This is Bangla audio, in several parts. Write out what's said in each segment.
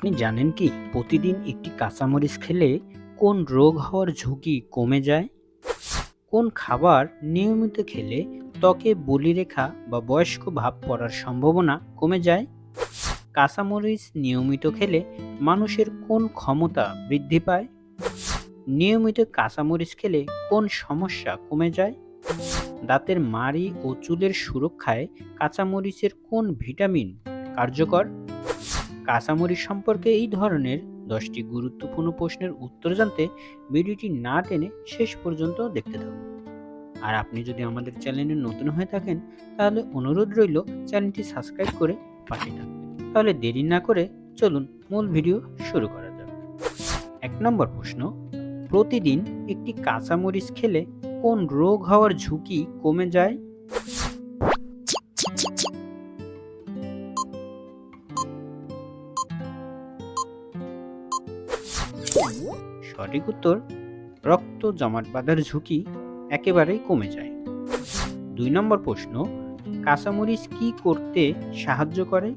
আপনি জানেন কি, প্রতিদিন একটি কাঁচামরিচ খেলে কোন রোগ হওয়ার ঝুঁকি কমে যায়? কোন খাবার নিয়মিত খেলে ত্বকে বলিরেখা বা বয়স্ক ভাব পড়ার সম্ভাবনা কমে যায়? কাঁচামরিচ নিয়মিত খেলে মানুষের কোন ক্ষমতা বৃদ্ধি পায়? নিয়মিত কাঁচামরিচ খেলে কোন সমস্যা কমে যায়? দাঁতের মাড়ি ও চুলের সুরক্ষায় কাঁচামরিচের কোন ভিটামিন কার্যকর? কাঁচামরিচ সম্পর্কে এই ধরনের দশটি গুরুত্বপূর্ণ প্রশ্নের উত্তর জানতে ভিডিওটি না টেনে শেষ পর্যন্ত দেখতে থাকুন। আর আপনি যদি আমাদের চ্যানেলে নতুন হয়ে থাকেন, তাহলে অনুরোধ রইল চ্যানেলটি সাবস্ক্রাইব করে পাশে থাকবেন। তাহলে দেরি না করে চলুন মূল ভিডিও শুরু করা যাক। এক নম্বর প্রশ্ন, প্রতিদিন একটি কাঁচামরিচ খেলে কোন রোগ হওয়ার ঝুঁকি কমে যায়? সঠিক উত্তর, রক্ত জমাট বাঁধার ঝুঁকি একেবারেই কমে যায়। দুই নম্বর প্রশ্ন, কাঁচামরিচ কি করতে সাহায্য করে?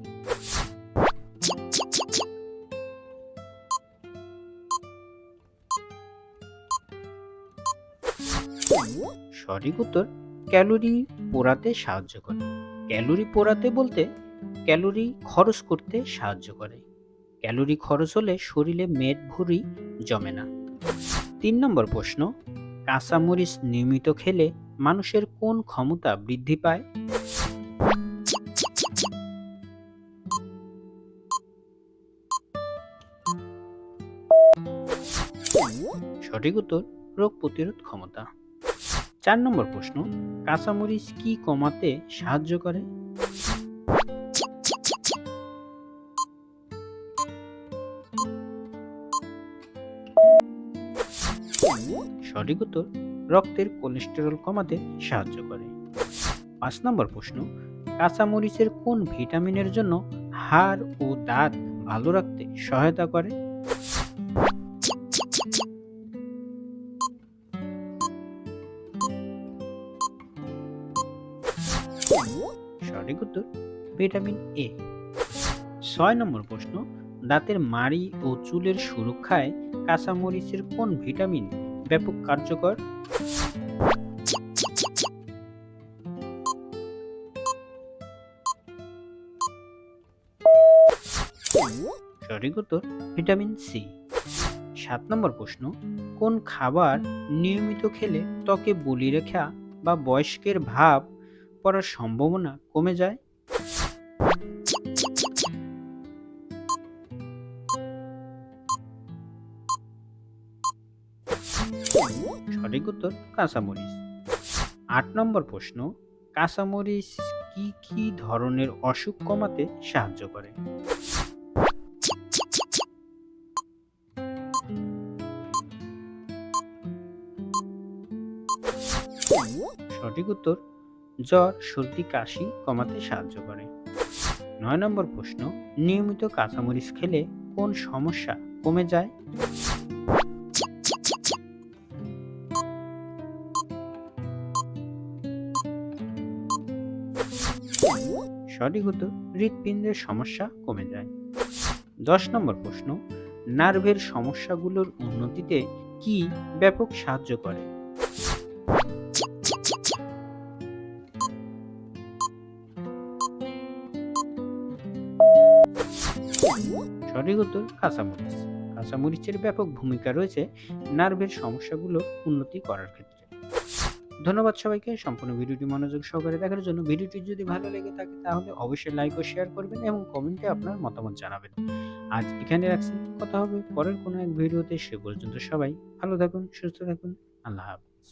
সঠিক উত্তর, ক্যালোরি পোড়াতে সাহায্য করে। ক্যালোরি পোড়াতে বলতে ক্যালোরি খরচ করতে সাহায্য করে। ক্যালোরি খরচ হলে শরীরে মেদ ভুঁড়ি জমে না। তিন নম্বর প্রশ্ন, কাঁচামরিচ নিয়মিত খেলে মানুষের কোন ক্ষমতা বৃদ্ধি পায়? সঠিক উত্তর, রোগ প্রতিরোধ ক্ষমতা। চার নম্বর প্রশ্ন, কাঁচামরিচ কি কমাতে সাহায্য করে? সঠিক উত্তর, রক্তের কোলেস্টেরল কমাতে সাহায্য করে। পাঁচ নম্বর প্রশ্ন, কাঁচামরিচের কোন ভিটামিনের জন্য হাড় ও দাঁত ভালো রাখতে সহায়তা করে? সঠিক উত্তর, ভিটামিন এ। ছয় নম্বর প্রশ্ন দাঁতের মাড়ি ও চুলের সুরক্ষায় কাঁচামরিচের কোন ভিটামিন ব্যাপক কার্যকর? সঠিক উত্তর ভিটামিন সি সাত নম্বর প্রশ্ন, কোন খাবার নিয়মিত খেলে ত্বকে বলিরেখা বা বয়স্কের ভাব পড়ার সম্ভাবনা কমে যায়? সঠিক উত্তর আট নম্বর প্রশ্ন কি কি ধরনের অসুখ কমাতে সাহায্য করে? সঠিক উত্তর, জ্বর, সর্দি, কাশি কমাতে সাহায্য করে। নয় নম্বর প্রশ্ন, নিয়মিত কাঁচামরিচ খেলে কোন সমস্যা কমে যায়? সঠিক উত্তর, হৃৎপিণ্ডের সমস্যা কমে যায়। দশ নম্বর প্রশ্ন, নার্ভের সমস্যাগুলোর উন্নতিতে কি ব্যাপক সাহায্য করে? সঠিক উত্তর, কাঁচামরিচ। কাঁচামরিচের ব্যাপক ভূমিকা রয়েছে নার্ভের সমস্যাগুলো উন্নতি করার ক্ষেত্রে। ধন্যবাদ সবাইকে, সম্পূর্ণ ভিডিওটি মনোযোগ সহকারে দেখার জন্য। ভিডিওটি যদি ভালো লেগে থাকে তাহলে অবশ্যই লাইক ও শেয়ার করবেন এবং কমেন্টে আপনার মতামত জানাবেন। আজ এখানে রাখছি, কথা হবে পরের কোনো এক ভিডিওতে। সে পর্যন্ত সবাই ভালো থাকুন, সুস্থ থাকুন, আল্লাহ হাফিজ।